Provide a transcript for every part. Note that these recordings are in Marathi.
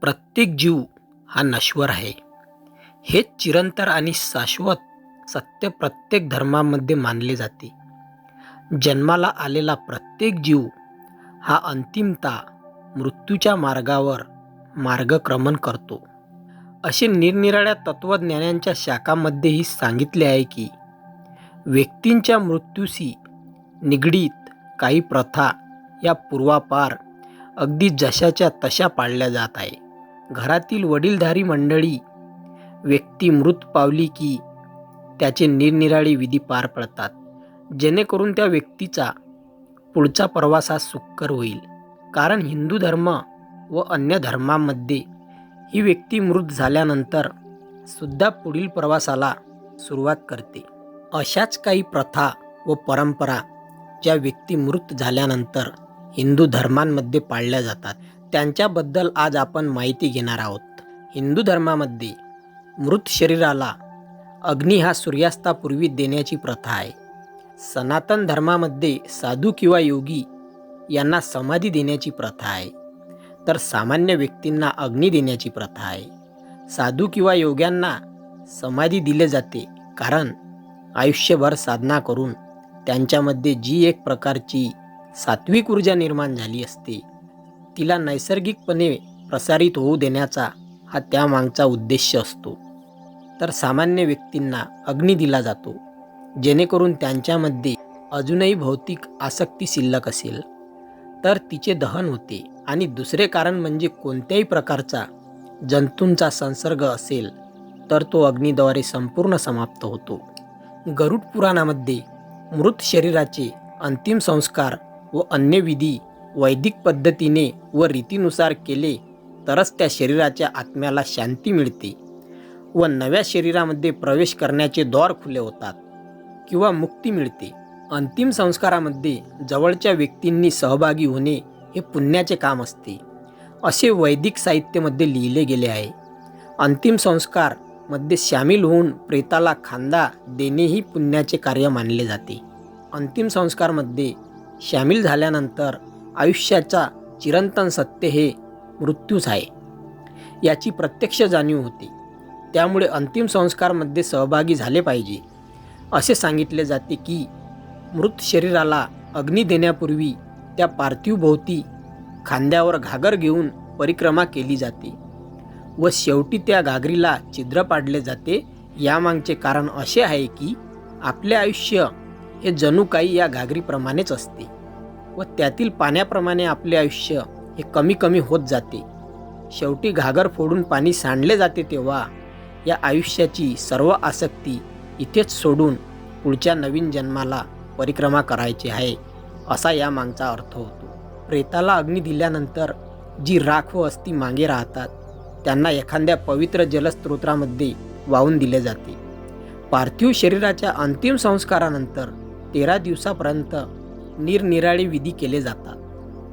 प्रत्येक जीव हा नश्वर आहे. हेच चिरंतर आणि शाश्वत सत्य प्रत्येक धर्मामध्ये मानले जाते. जन्माला आलेला प्रत्येक जीव हा अंतिमता मृत्यूच्या मार्गावर मार्गक्रमण करतो. असे निरनिराळ्या तत्त्वज्ञानांच्या शाखामध्येही सांगितले आहे की व्यक्तींच्या मृत्यूशी निगडीत काही प्रथा या पूर्वापार अगदी जशाच्या तशा पाळल्या जात आहे. घरातील वडीलधारी मंडळी व्यक्ती मृत पावली की त्याचे निरनिराळे विधी पार पडतात. जेणेकरून त्या व्यक्तीचा पुढचा प्रवास हा सुखकर होईल. कारण हिंदू धर्म व अन्य धर्मांमध्ये ही व्यक्ती मृत झाल्यानंतर सुद्धा पुढील प्रवासाला सुरुवात करते. अशाच काही प्रथा व परंपरा ज्या व्यक्ती मृत झाल्यानंतर हिंदू धर्मांमध्ये पाळल्या जातात. त्यांच्याबद्दल आज आपण माहिती घेणार आहोत. हिंदू धर्मामध्ये मृत शरीराला अग्नी हा सूर्यास्तापूर्वी देण्याची प्रथा आहे. सनातन धर्मामध्ये साधू किंवा योगी यांना समाधी देण्याची प्रथा आहे. तर सामान्य व्यक्तींना अग्नी देण्याची प्रथा आहे. साधू किंवा योग्यांना समाधी दिले जाते कारण आयुष्यभर साधना करून त्यांच्यामध्ये जी एक प्रकारची सात्विक ऊर्जा निर्माण झाली असते. तिला नैसर्गिकपणे प्रसारित होऊ देण्याचा हा त्यामागचा उद्देश असतो. तर सामान्य व्यक्तींना अग्नी दिला जातो जेणेकरून त्यांच्यामध्ये अजूनही भौतिक आसक्ती शिल्लक असेल. तर तिचे दहन होते आणि दुसरे कारण म्हणजे कोणत्याही प्रकारचा जंतूंचा संसर्ग असेल तर तो अग्नीद्वारे संपूर्ण समाप्त होतो. गरुड पुराणामध्ये मृत शरीराचे अंतिम संस्कार व अन्य विधी वैदिक पद्धतीने व रीतीनुसार केले तरच त्या शरीराच्या आत्म्याला शांती मिळते व नव्या शरीरामध्ये प्रवेश करण्याचे द्वार खुले होतात किंवा मुक्ती मिळते. अंतिम संस्कारामध्ये जवळच्या व्यक्तींनी सहभागी होणे हे पुण्याचे काम असते. असे वैदिक साहित्यामध्ये लिहिले गेले आहे. अंतिम संस्कारमध्ये सामील होऊन प्रेताला खांदा देणेही पुण्याचे कार्य मानले जाते. अंतिम संस्कारमध्ये सामील झाल्यानंतर आयुष्याचा चिरंतन सत्य हे मृत्यूच आहे. याची प्रत्यक्ष जाणीव होते. त्यामुळे अंतिम संस्कारमध्ये सहभागी झाले पाहिजे. असे सांगितले जाते की मृत शरीराला अग्नी देण्यापूर्वी त्या पार्थिवभोवती खांद्यावर घागर घेऊन परिक्रमा केली जाते व शेवटी त्या घागरीला छिद्र पाडले जाते. यामागचे कारण असे आहे की आपले आयुष्य हे जणू काही या घागरीप्रमाणेच असते. व त्यातील पाण्याप्रमाणे आपले आयुष्य हे कमी कमी होत जाते. शेवटी घागर फोडून पाणी सांडले जाते तेव्हा या आयुष्याची सर्व आसक्ती इथेच सोडून पुढच्या नवीन जन्माला परिक्रमा करायची आहे असा या मागचा अर्थ होतो. प्रेताला अग्नी दिल्यानंतर जी राख व अस्थी मागे राहतात त्यांना एखाद्या पवित्र जलस्त्रोत्रामध्ये वाहून दिले जाते. पार्थिव शरीराच्या अंतिम संस्कारानंतर तेरा दिवसापर्यंत निरनिराळे विधी केले जातात.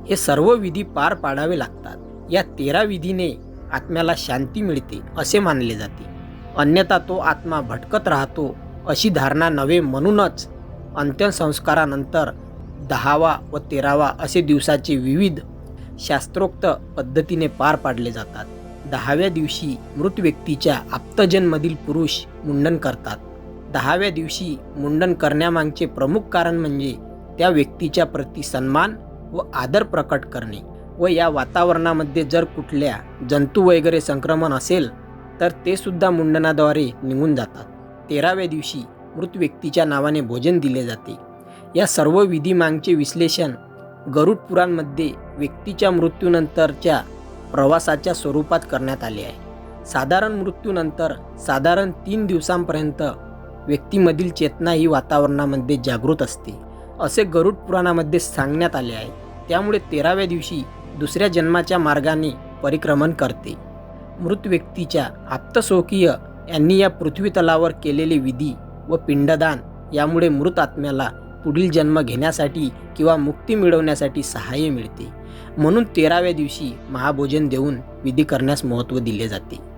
हे सर्व विधी पार पाडावे लागतात. या तेरा विधीने आत्म्याला शांती मिळते असे मानले जाते. अन्यथा तो आत्मा भटकत राहतो अशी धारणा नव्हे म्हणूनच अंत्यसंस्कारानंतर दहावा व तेरावा असे दिवसाचे विविध शास्त्रोक्त पद्धतीने पार पाडले जातात. दहाव्या दिवशी मृत व्यक्तीच्या आप्तजनमधील पुरुष मुंडन करतात. दहाव्या दिवशी मुंडन करण्यामागचे प्रमुख कारण म्हणजे त्या व्यक्तीच्या प्रती सन्मान व आदर प्रकट करणे व या वातावरणामध्ये जर कुठल्या जंतू वगैरे संक्रमण असेल तर ते सुद्धा मुंडनाद्वारे निघून जातात. तेराव्या दिवशी मृत व्यक्तीच्या नावाने भोजन दिले जाते. या सर्व विधीमागचे विश्लेषण गरुड पुराणमध्ये व्यक्तीच्या मृत्यूनंतरच्या प्रवासाच्या स्वरूपात करण्यात आले आहे. साधारण मृत्यूनंतर साधारण तीन दिवसांपर्यंत व्यक्तीमधील चेतना ही वातावरणामध्ये जागृत असते. असे गरुड पुराणामध्ये सांगण्यात आले आहे. त्यामुळे तेराव्या दिवशी दुसऱ्या जन्माच्या मार्गाने परिक्रमण करते. मृत व्यक्तीच्या आप्तस्वकीय यांनी या पृथ्वीतलावर केलेले विधी व पिंडदान यामुळे मृत आत्म्याला पुढील जन्म घेण्यासाठी किंवा मुक्ती मिळवण्यासाठी सहाय्य मिळते. म्हणून तेराव्या दिवशी महाभोजन देऊन विधी करण्यास महत्त्व दिले जाते.